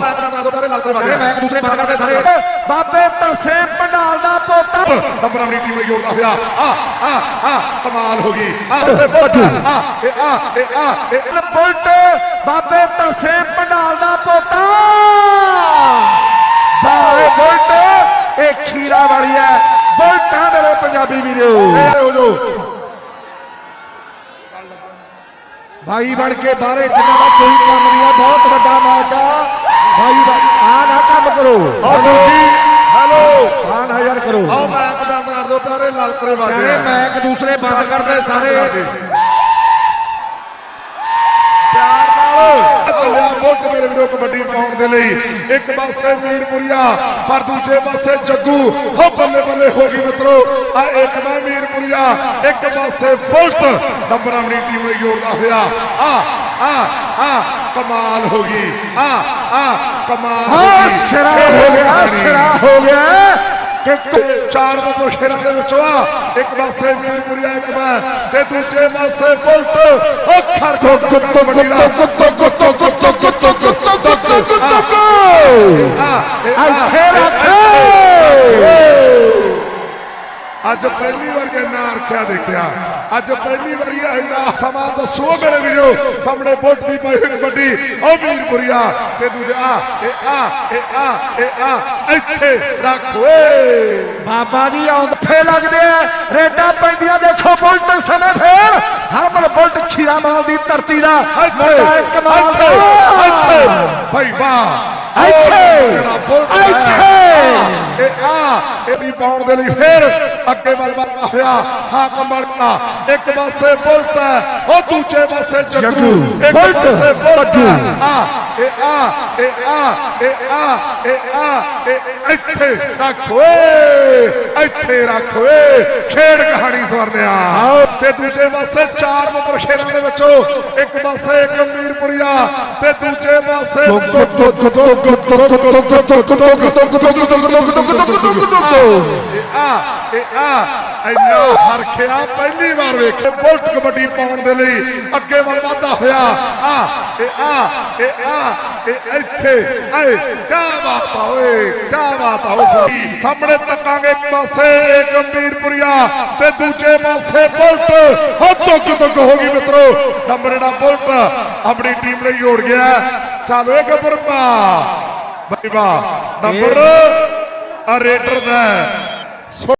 ਮੈਂ ਤੇਰਾ ਦੱਸ ਦੋ ਬਾਬੇ ਦਾ ਪੋਤਾ। ਨੰਬਰ ਆਪਣੀ ਟੀਮ ਨੂੰ ਜੋੜਦਾ ਹੋਇਆ ਆ ਆ ਆ ਕਮਾਲ ਹੋ ਗਈ। ਆ ਬੱਜੂ ਆ ਇਹ ਆ ਇਹ ਆ ਇਹ। ਬੁਲਟ ਬਾਬੇ ਤਰਸੇਮ ਪੰਡਾਲ ਦਾ ਪੋਤਾ। ਬਾਏ ਬੁਲਟ ਇਹ ਖੀਰਾ ਵਾਲੀ ਹੈ। ਬੁਲਟਾਂ ਮੇਰੇ ਪੰਜਾਬੀ ਵੀਰੋ। ਹੋ ਜੋ। ਭਾਈ ਬਣ ਕੇ ਬਾਹਰੇ ਜਿੰਨਾ ਦਾ ਕੋਈ ਕੰਮ ਨਹੀਂ ਆ ਬਹੁਤ ਵੱਡਾ ਮੈਚ ਆ। ਭਾਈ ਆ ਨਾ ਕੰਮ ਕਰੋ। ਹੈਲੋ ਹੈਲੋ ਆ ਨਾ ਯਾਰ ਕਰੋ। ਆਓ ਮੈਂ ਬੰਦ ਕਰ ਦੋ ਪਿਆਰੇ ਲਾਲ ਕਰੇ ਵਾਜੇ ਕਹਿੰਦੇ ਮੈਂ ਇੱਕ ਦੂਸਰੇ ਬੰਦ ਕਰਦੇ ਸਾਰੇ। ਪਿਆਰ ਨਾਲ। ਚੱਲਿਆ ਮੁੱਢ ਮੇਰੇ ਵੀਰੋ ਕਬੱਡੀ ਪਾਉਣ ਦੇ ਲਈ। ਇੱਕ ਪਾਸੇ ਮੀਰਪੁਰੀਆ ਪਰ ਦੂਜੇ ਪਾਸੇ ਜੱਗੂ। ਹੋ ਬੱਲੇ ਬੱਲੇ ਹੋ ਗਈ ਮਿੱਤਰੋ ਆ ਇੱਕ ਮੈਂ ਮੀਰਪੁਰੀਆ ਇੱਕ ਪਾਸੇ ਬੁਲਟ ਨੰਬਰ ਆਪਣੀ ਟੀਮ ਨੂੰ ਜੋੜਦਾ ਹੋਇਆ ਆ ਆ ਆ ਕਮਾਲ ਹੋ ਗਈ ਆ ਆ ਕਮਾਲ ਹੋ ਹਾਂ ਗਈ। ਸ਼ਰਾ ਹੋ ਗਿਆ ਸ਼ਰਾ ਹੋ ਗਿਆ ਕਿ ਤੇ ਚਾਰ ਨੰਬਰ ਸ਼ੇਰਾਂ ਦੇ ਵਿੱਚੋਂ ਆ ਇੱਕ ਪਾਸੇ ਮੀਰਪੁਰੀਆ ਇੱਕ ਮੈਂ ਤੇ ਦੂਜੇ ਪਾਸੇ ਬੁਲਟ ਉਹ ਖੜ ਖੜ ਖੜ ਕਬੱਡੀ ਦਾ ਕੁੱਤੋ ਕੁੱਤੋ ਕੁੱਤੋ ਕੁੱਤੋ ਕੁੱਤੋ ਕੁੱਤੋ ਕੁੱਤੋ ਇੱਥੇ ਰੱਖੇ ਅੱਜ ਪਹਿਲੀ ਵਾਰ ਇੰਨਾ ਰੱਖਿਆ ਦੇਖਿਆ। ਅੱਜ ਪਹਿਲੀ ਵਾਰੀ ਇੰਨਾ ਸਮਾਂ ਦੱਸੋ ਮੇਰੇ ਵੀਰੋ। ਸਾਹਮਣੇ ਬੁੱਟ ਦੀ ਪਈ ਹੋਈ ਕਬੱਡੀ ਉਹ ਵੀਰਪੁਰੀਆ ਤੇ ਦੂਜਾ ਇਹ ਆ ਇਹ ਆ ਇਹ ਆ ਇੱਥੇ ਰੱਖ ਓਏ। ਬਾਬਾ ਜੀ ਆਉਂਦੇ ਲੱਗਦੇ ਆ। ਰੇਡਾਂ ਪੈਂਦੀਆਂ ਦੇਖੋ ਬੁਲਟ ਸਮੇਂ ਫੇਰ। ਹਰਮਨ ਬੁਲਟ ਖੀਰਾ ਮਾਲ ਦੀ ਧਰਤੀ ਦਾ ਕਮਾਲ ਦਾ। ਇੱਥੇ। ਭਾਈ ਵਾਹ। ਇੱਥੇ। ਇੱਥੇ। ਇਹ ਆ ਇਹ ਵੀ ਪਾਉਣ ਦੇ ਲਈ ਫੇਰ ਅੱਗੇ ਵੱਲ ਵੱਲ ਹੋਇਆ ਹਾਕਮ ਮੜਕਾ ਇੱਕ ਪਾਸੇ ਬੁਲਟ ਹੈ ਉਹ ਦੂਜੇ ਪਾਸੇ ਜੱਗੂ ਜੱਗੂ, ਇੱਕ ਬੁਲਟ, ਪਾਸੇ ਬੁਲਟ ਜੱਗੂ। ਹੈ। ਆ ਇਹ ਆ ਇਹ ਆ ਇਹ ਆ ਇਹ ਆ ਇਹ ਇੱਥੇ ਰੱਖ ਓਏ ਇੱਥੇ ਰੱਖ ਓਏ। ਖੇਡ ਕਹਾਣੀ ਸਵਰਨਿਆ। ਤੇ ਦੂਜੇ ਪਾਸੇ ਚਾਰ ਨੰਬਰ ਸ਼ੇਰਾਂ ਦੇ ਵਿੱਚੋਂ ਇੱਕ ਪਾਸੇ ਗੰਭੀਰਪੁਰੀਆ ਤੇ ਦੂਜੇ ਪਾਸੇ ਇਹ ਆ ਇਹ ਆ, ਇੰਨਾ ਹਰਖਿਆ ਪਹਿਲੀ ਵਾਰ ਵੇਖੇ ਬੁਲਟ ਕਬੱਡੀ ਪਾਉਣ ਦੇ ਲਈ ਅੱਗੇ ਵੱਲ ਵਧਦਾ ਹੋਇਆ। ਆ ਇਹ ਆ ਇਹ ਆ ਇਹ ਇੱਥੇ ਏ ਕਿਆ ਬਾਤ ਓਏ, ਕਿਆ ਬਾਤ ਆ ਸਾਹਮਣੇ ਤੱਕਾਂਗੇ ਇੱਕ ਪਾਸੇ ਗੰਭੀਰਪੁਰੀਆ ਤੇ ਦੂਜੇ ਪਾਸੇ ਬੁਲਟ। ਹੋ ਤੁੱਕ ਹੋ ਗਈ ਮਿੱਤਰੋ, ਨੰਬਰ ਜਿਹੜਾ ਬੁਲਟ ਆਪਣੀ ਟੀਮ ਲਈ ਜੋੜ ਗਿਆ। ਚਲੋ ਇੱਕ ਗੱਬਰ ਪਾ ਵਾਹ ਨੰਬਰ ਰੇਡਰ ਦਾ ਹੈ।